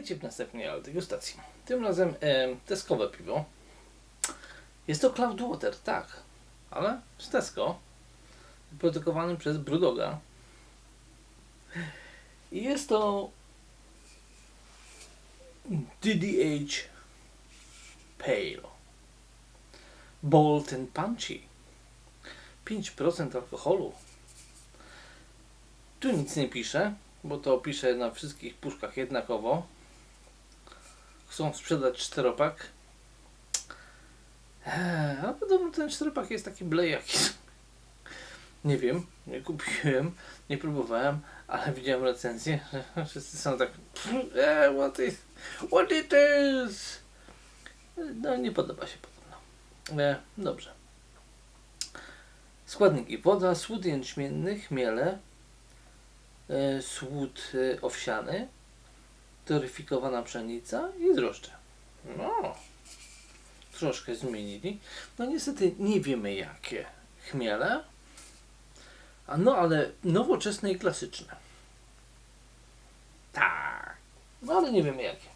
Witajcie w następnej degustacji. Tym razem e, teskowe piwo. Jest to Cloudwater, tak, ale z Tesco, produkowanym przez Brudoga. I jest to DDH Pale. Bold and Punchy. 5% alkoholu. Tu nic nie pisze, bo to pisze na wszystkich puszkach jednakowo. Chcą sprzedać czteropak. Eee, a podobno ten czteropak jest taki blejaki. Nie wiem, nie kupiłem, nie próbowałem, ale widziałem recenzję, że wszyscy są tak eee, what, is, what it is? No nie podoba się podobno. Eee, dobrze. Składniki. Woda, słód jęczmienny, chmiele, e, słód e, owsiany, toryfikowana pszenica i drożdże. No, troszkę zmienili. No niestety nie wiemy jakie chmiele, a no ale nowoczesne i klasyczne. Tak, no ale nie wiemy jakie.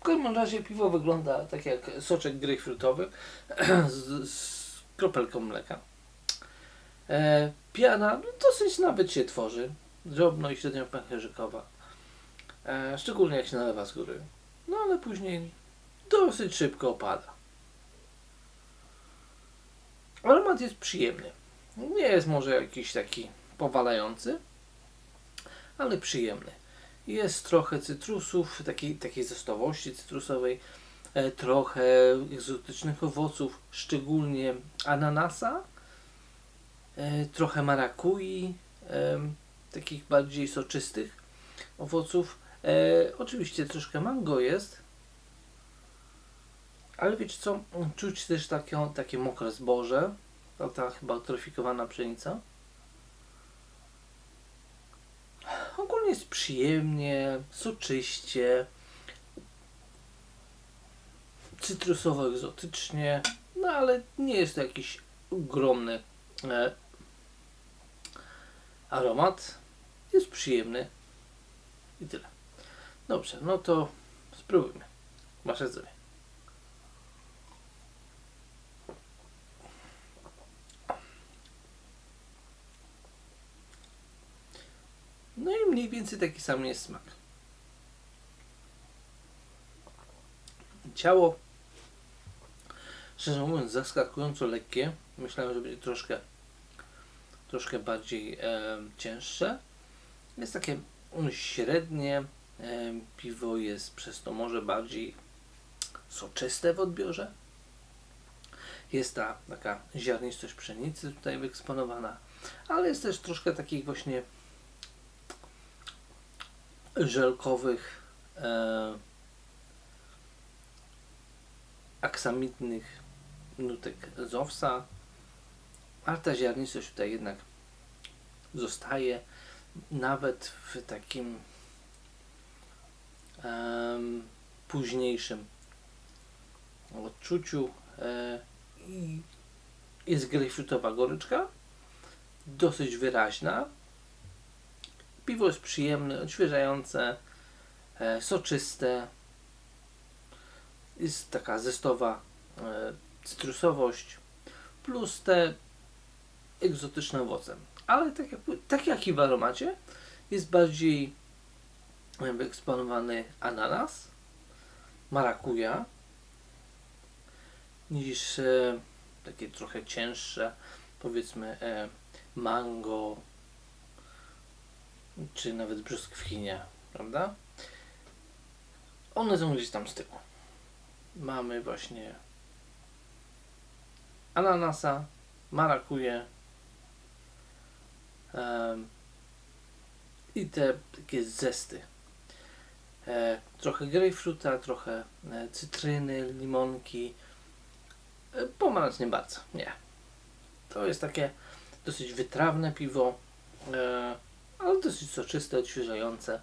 W każdym razie piwo wygląda tak jak soczek grejpfrutowy z, z kropelką mleka. E, piana no, dosyć nawet się tworzy. Drobno i średnio pęcherzykowa. E, szczególnie jak się nalewa z góry. No ale później dosyć szybko opada. Aromat jest przyjemny. Nie jest może jakiś taki powalający, ale przyjemny. Jest trochę cytrusów, takiej, takiej cytrusowej, e, trochę egzotycznych owoców, szczególnie ananasa, e, trochę marakui, takich bardziej soczystych owoców. E, oczywiście troszkę mango jest, ale wiecie co, czuć też takie, takie mokre zboże, ta, ta chyba trofikowana pszenica. Ogólnie jest przyjemnie, soczyście, cytrusowo-egzotycznie, no ale nie jest to jakiś ogromny e, aromat. Jest przyjemny i tyle. Dobrze, no to spróbujmy. Wasze zdrowie. No i mniej więcej taki sam jest smak. Ciało, szczerze mówiąc, zaskakująco lekkie. Myślałem, że będzie troszkę, troszkę bardziej e, cięższe. Jest takie mm, średnie. Piwo jest przez to może bardziej soczyste w odbiorze. Jest ta taka ziarnistość pszenicy tutaj wyeksponowana, ale jest też troszkę takich właśnie żelkowych, e, aksamitnych nutek z owsa, ale ta ziarnistość tutaj jednak zostaje nawet w takim e, późniejszym odczuciu e, jest grejpfrutowa goryczka, dosyć wyraźna, Piwo jest przyjemne, odświeżające, e, soczyste. Jest taka zestowa e, cytrusowość plus te egzotyczne owoce. Ale tak jak, tak jak i w aromacie jest bardziej wyeksponowany ananas, marakuja niż e, takie trochę cięższe powiedzmy e, mango, czy nawet brzoskwinia, prawda? One są gdzieś tam z tyłu. Mamy właśnie ananasa, marakuje um, i te takie zesty. E, trochę grejpfruta, trochę e, cytryny, limonki. E, pomarańcz nie bardzo, nie. To jest takie dosyć wytrawne piwo. Ale dosyć soczyste, odświeżające,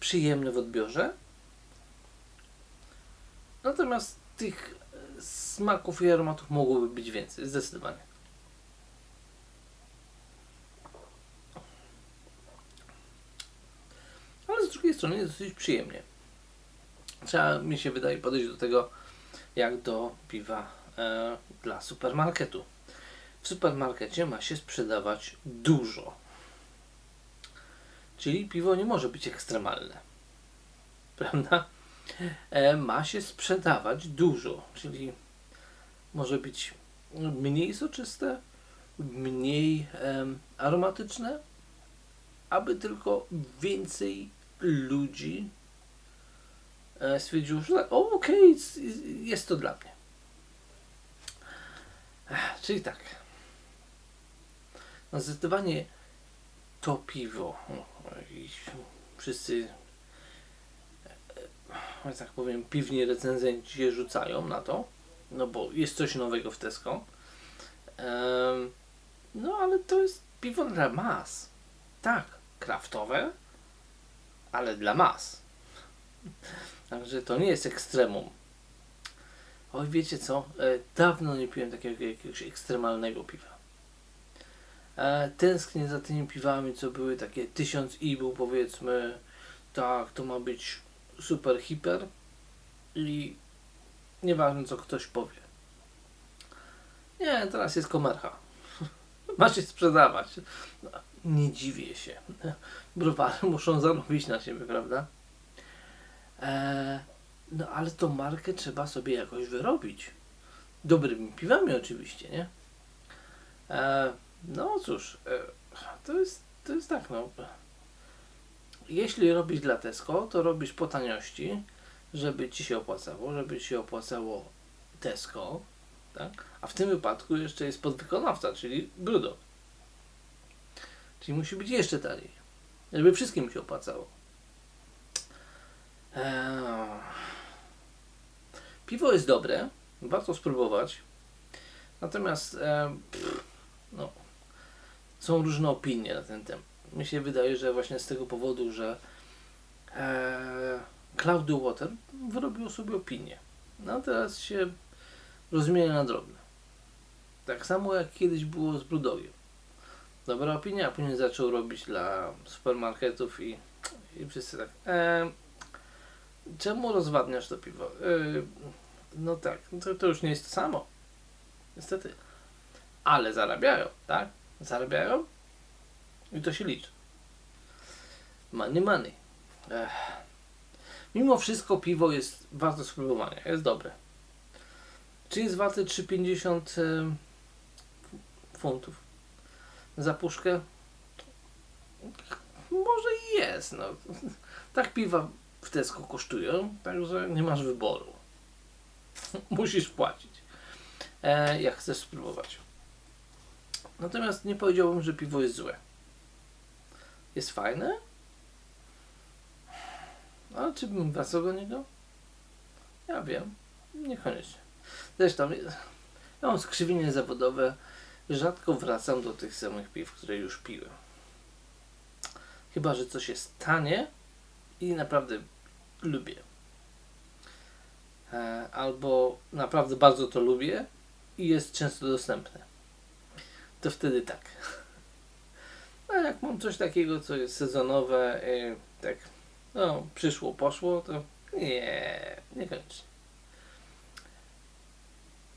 przyjemne w odbiorze. Natomiast tych smaków i aromatów mogłoby być więcej, zdecydowanie. Ale z drugiej strony jest dosyć przyjemnie. Trzeba, mi się wydaje, podejść do tego jak do piwa e, dla supermarketu. W supermarkecie ma się sprzedawać dużo. Czyli piwo nie może być ekstremalne. Prawda? E, ma się sprzedawać dużo. Czyli może być mniej soczyste, mniej em, aromatyczne, aby tylko więcej ludzi e, stwierdziło, że tak, okej, jest, jest to dla mnie. Czyli tak. No zdecydowanie to piwo. Wszyscy, e, że tak powiem, piwni recenzenci się rzucają na to, no bo jest coś nowego w Tesco. No ale to jest piwo dla mas. Tak, kraftowe, ale dla mas. Także to nie jest ekstremum. Oj, wiecie co? E, dawno nie piłem takiego jakiegoś ekstremalnego piwa. E, tęsknię za tymi piwami, co były takie 1000 IBU, powiedzmy. Tak, to ma być super hiper. I nieważne, co ktoś powie. Nie, teraz jest komercha. Ma się sprzedawać. Nie dziwię się. Browary muszą zarobić na siebie, prawda? Eee, no ale tą markę trzeba sobie jakoś wyrobić. Dobrymi piwami oczywiście, nie? Eee, no cóż, e, to jest, to jest tak, no. Jeśli robisz dla Tesco, to robisz po taniości, żeby ci się opłacało, żeby ci się opłacało Tesco, tak? A w tym wypadku jeszcze jest podwykonawca, czyli Brudo. Czyli musi być jeszcze taniej, żeby wszystkim się opłacało. Eee, Piwo jest dobre, warto spróbować. Natomiast e, pff, no, są różne opinie na ten temat. Mi się wydaje, że właśnie z tego powodu, że e, Cloudy Water wyrobił sobie opinię. No a teraz się rozmienia na drobne. Tak samo jak kiedyś było z Brudogiem. Dobra opinia, a później zaczął robić dla supermarketów i, i wszyscy tak. E, czemu rozwadniasz to piwo? E, no tak, to, to już nie jest to samo. Niestety. Ale zarabiają, tak? Zarabiają i to się liczy. Money, money. Ech. Mimo wszystko piwo jest warte spróbowania, jest dobre. Czy jest warte 3,50 em, funtów za puszkę? Może i jest, no. Tak piwa w Tesco kosztują, także nie masz wyboru. Musisz płacić, e, jak chcesz spróbować. Natomiast nie powiedziałbym, że piwo jest złe. Jest fajne, ale czy bym wracał do niego? Ja wiem, niekoniecznie. Zresztą, ja mam skrzywienie zawodowe, rzadko wracam do tych samych piw, które już piłem. Chyba, że coś jest tanie i naprawdę lubię. E, albo naprawdę bardzo to lubię i jest często dostępne. To wtedy tak. A jak mam coś takiego, co jest sezonowe, e, tak, no, przyszło, poszło, to nie, niekoniecznie.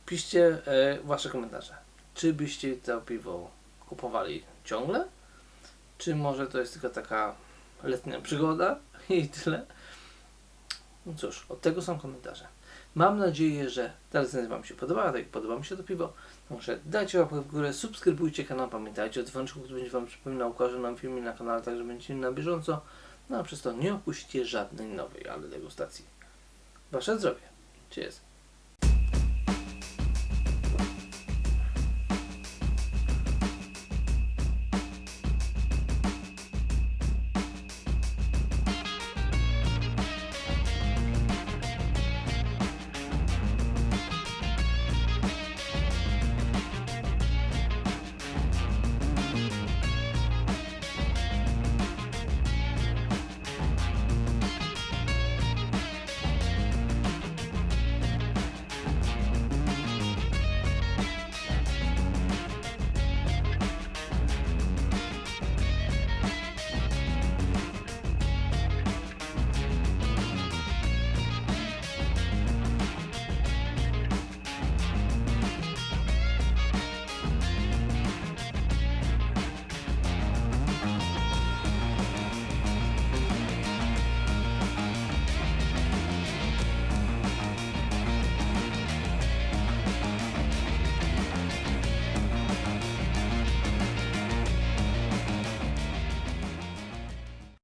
Piszcie e, wasze komentarze. Czy byście to piwo kupowali ciągle? Czy może to jest tylko taka letnia przygoda i tyle? No cóż, od tego są komentarze. Mam nadzieję, że ta recenzja Wam się podobała, tak jak podoba mi się to piwo. Może dajcie łapkę w górę, subskrybujcie kanał, pamiętajcie o dzwoneczku, który będzie Wam przypominał o każdym filmie na kanale, tak że będziecie na bieżąco. No a przez to nie opuścicie żadnej nowej, ale degustacji. Wasze zdrowie. Cheers.